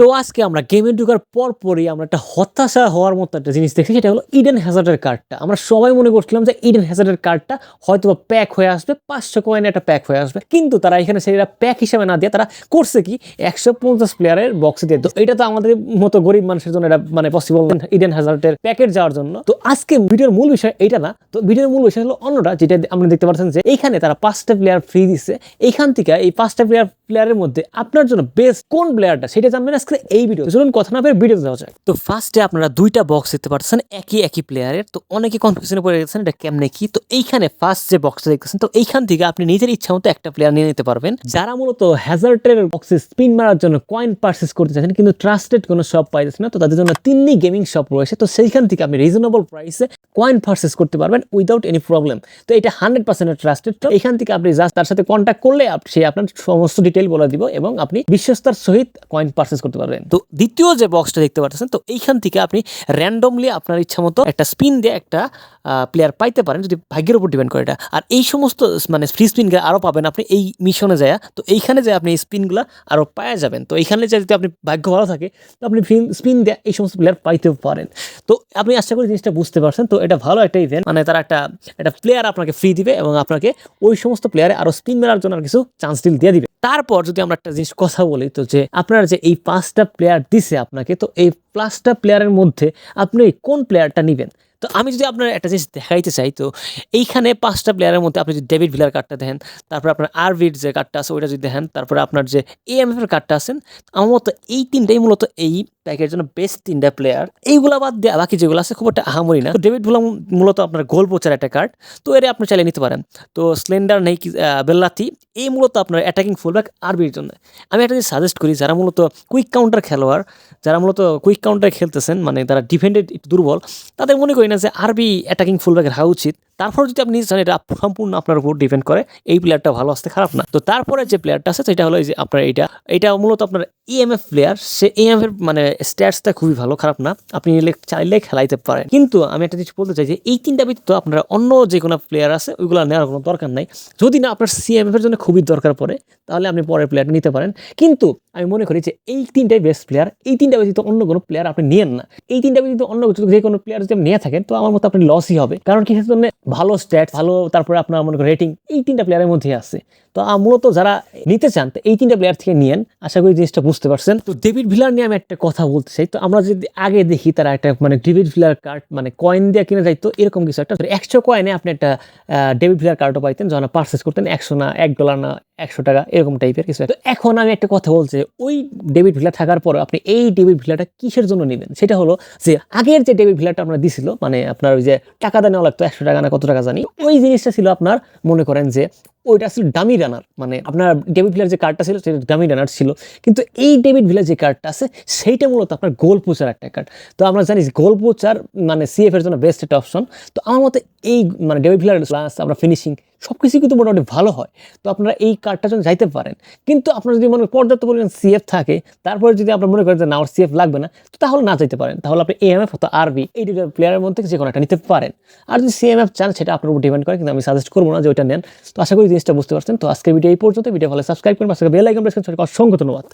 তো আজকে আমরা গেমে ঢুকার পর পরই আমরা একটা হতাশা হওয়ার মতো একটা জিনিস দেখছি, সেটা হলো ইডেন হ্যাজার্ডের কার্ডটা আমরা সবাই মনে করছিলাম যে ইডেন হ্যাজার্ডের কার্ডটা হয়তো বা প্যাক হয়ে আসবে, পাঁচশো কয়েনে একটা প্যাক হয়ে আসবে। কিন্তু তারা এখানে সেটা প্যাক হিসাবে না দিয়ে তারা করছে কি? একশো পঞ্চাশ প্লেয়ারের বক্সে দিয়ে। তো এটা তো আমাদের মতো গরিব মানুষের জন্য এটা মানে পসিবল ইডেন হ্যাজার্ডের প্যাকেট যাওয়ার জন্য। তো আজকে ভিডিওর মূল বিষয় এটা না। তো ভিডিওর মূল বিষয় হলো অন্যটা, যেটা আপনি দেখতে পাচ্ছেন যে এইখানে তারা পাঁচটা প্লেয়ার ফ্রি দিচ্ছে এইখান থেকে এই পাঁচটা প্লেয়ার প্লেয়ারের মধ্যে আপনার জন্য বেস্ট কোন প্লেয়ারটা সেটা জানবেন আজকে এই ভিডিও চলুন কথা না ভিডিও দেওয়া যায় তো ফার্স্টে আপনারা দুইটা বক্স দেখতে পাচ্ছেন একই একই প্লেয়ারের তো অনেকে কনফিউশনে পড়ে গেছেন, এটা কেমনে কি? তো এইখানে ফার্স্ট যে বক্সটা দেখতেছেন, তো এইখান থেকে আপনি নিজের ইচ্ছা মতো একটা প্লেয়ার নিয়ে নিতে পারবেন। যারা মূলত হ্যাজার্টের বক্সে স্পিন মারার জন্য কয়েন পার্সেস করতে চাচ্ছেন, কিন্তু ট্রাস্টেড কোনো শপ পাইতেছে না, তো তাদের জন্য তিন্নি গেমিং শপ রয়েছে। তো সেইখান থেকে আপনি রিজনেবল প্রাইসে কয়েন পার্সেস করতে পারবেন উইদাউট এনি প্রবলেম তো এটা হান্ড্রেড পার্সেন্ট ট্রাস্টেড তো এখান থেকে আপনি জাস্ট তার সাথে কন্ট্যাক্ট করলে সে আপনার সমস্ত ডিটেল বলে দিব এবং আপনি বিশ্বস্তার সহিত কয়েন পার্সেস করতে পারবেন। তো দ্বিতীয় যে বক্সটা দেখতে পাচ্ছেন তো এইখান থেকে আপনি র্যান্ডমলি আপনার ইচ্ছা মতো একটা স্পিন দিয়ে একটা প্লেয়ার পাইতে পারেন যদি ভাগ্যের উপর ডিপেন্ড করে এটা। আর এই সমস্ত মানে ফ্রি স্পিনগুলো আরও পাবেন আপনি এই মিশনে যায়। তো এইখানে যে আপনি এই স্পিনগুলো আরও পাওয়া যাবেন। তো এইখানে যে যদি আপনি ভাগ্য ভালো থাকে, তো আপনি স্পিন দিয়ে এই সমস্ত প্লেয়ার পাইতে পারেন। তো আপনি আশা করি জিনিসটা বুঝতে পারছেন। তো এটা ভালো একটা ইভেন্ট মানে তারা একটা একটা প্লেয়ার আপনাকে ফ্রি দিবে এবং আপনাকে ওই সমস্ত প্লেয়ারে আরও স্পিন মারার জন্য আর কিছু চান্স ডিল দিয়ে দিবে। তারপর যদি আমরা একটা জিনিস কথা বলি, তো যে আপনার যে এই পাঁচটা প্লেয়ার দিছে আপনাকে তো এই পাঁচটা প্লেয়ারের মধ্যে আপনি কোন প্লেয়ারটা নেবেন? তো আমি যদি আপনার একটা জিনিস দেখাইতে চাই, তো এইখানে পাঁচটা প্লেয়ারের মধ্যে আপনি যদি ডেভিড ভিলার কার্ডটা দেখেন, তারপর আপনার আরভির যে কার্ডটা আছে, ওইটা যদি দেখেন, তারপরে আপনার যে এএমএফ এর কার্ডটা আছেন, আমার মতো এই তিনটাই মূলত এই প্যাকের জন্য বেস্ট তিনটা প্লেয়ার এইগুলা বাদ দিয়ে বাকি যেগুলো আছে খুব একটা আহামরি না। তো ডেভিড ভিলা মূলত আপনার গোল পোচার একটা কার্ড তো এর আপনি চালিয়ে নিতে পারেন। তো স্লেন্ডার নেই বেল্লাথি এই মূলত আপনার অ্যাটাকিং ফুলব্যাক আরবির জন্য। আমি একটা জিনিস সাজেস্ট করি, যারা মূলত কুইক কাউন্টার খেলোয়াড়, যারা মূলত কুইক কাউন্টার খেলতেছেন মানে ডিফেন্ডেড একটু দুর্বল, তাদের মনে করি না আরবি অ্যাটাকিং ফুলব্যাকের হওয়া উচিত। তারপর যদি আপনি চান এটা সম্পূর্ণ আপনার উপর ডিপেন্ড করে, এই প্লেয়ারটা ভালো আসতে খারাপ না। তো তারপরে যে প্লেয়ারটা আছে, সেটা হলো এই যে আপনার এইটা। এটা মূলত আপনার ইএমএফ প্লেয়ার সে ইএমএফ এর মানে স্ট্যাটসটা খুবই ভালো, খারাপ না। আপনি চাইলে খেলাইতে পারেন। কিন্তু আমি একটা জিনিস বলতে চাই যে, এই তিনটা ব্যতীত আপনারা অন্য যে কোনো প্লেয়ার আছে, ওইগুলো নেওয়ার কোনো দরকার নাই। যদি না আপনার সিএমএফ এর জন্য খুবই দরকার পড়ে, তাহলে আপনি পরের প্লেয়ারটা নিতে পারেন। কিন্তু আমি মনে করি যে, এই তিনটাই বেস্ট প্লেয়ার এই তিনটা ব্যতীত অন্য কোনো প্লেয়ার আপনি নিয়েন না। এই তিনটা ব্যতীত অন্য যে কোনো প্লেয়ার যদি আপনি নিয়ে থাকেন, তো আমার মতো আপনি লসই হবে। কারণ কিসের জন্য ভালো স্ট্যাট ভালো তারপরে আপনার মনে করেন রেটিং এই তিনটা প্লেয়ারের মধ্যে আছে। তো মূলত যারা নিতে চান এই তিনটা প্লেয়ার থেকে নিয়েন। আশা করি জিনিসটা বুঝতে পারছেন। তো ডেভিড ভিলার নিয়ে আমি একটা কথা বলতে চাই। তো, আমরা যদি আগে দেখি তারা একটা মানে ডেভিড ভিলার কার্ড মানে কয়েন দিয়ে কিনে যাইতো এরকম কিছু একটা। একশো কয়েনে আপনি একটা ডেভিড ভিলার কার্ডও পাইতেন যখন পার্চেস করতেন, একশো না, এক ডলার না, একশো টাকা, এরকম টাইপের কিছু। তো, এখন আমি একটা কথা বলছি ওই ডেভিড ভিলা থাকার পর আপনি এই ডেভিড ভিলাটা কিসের জন্য নেবেন? সেটা হলো যে, আগের যে ডেভিড ভিলাটা আমরা দিছিল মানে আপনার ওই যে টাকা দেওয়া লাগতো, একশো টাকা না, কত টাকা জানি, ওই জিনিসটা ছিল আপনার, মনে করেন যে ওইটা ছিল ডামি রানার মানে আপনার ডেভিড ভিলার যে কার্ডটা ছিল, সেটা ডামি রানার ছিল। কিন্তু এই ডেভিড ভিলার যে কার্ডটা আছে, সেইটা মূলত আপনার গোল পোচার একটা কার্ড তো আমরা জানি গোল পোচার মানে সিএফ এর জন্য বেস্ট একটা অপশন তো আমার মতে এই মানে ডেভিড ভিলার আমরা ফিনিশিং সব কিছু কিন্তু মোটামুটি ভালো হয়। তো আপনারা এই কার্ডটার জন্য যাইতে পারেন। কিন্তু আপনারা যদি মনে পর্যাপ্ত পরিমাণ সিএফ থাকে, তারপরে যদি আপনার মনে করেন যে না আমার সিএফ লাগবে না, তো তাহলে না যাইতে পারেন। তাহলে আপনি এএমএফ অথবা আরবি এই দুটো প্লেয়ারের মধ্যে যে কোনো একটা নিতে পারেন। আর যদি সিএমএফ চান, সেটা আপনার উপর ডিপেন্ড করে, কিন্তু আমি সাজেস্ট করব না যে ওইটা নেন। তো আশা করি জিনিসটা বুঝতে পারছেন। তো আজকের ভিডিও এই পর্যন্ত ভিডিও ভালো সাবস্ক্রাইব করুন, পাশে বেল আইকন প্রেস করুন অসংখ্য ধন্যবাদ।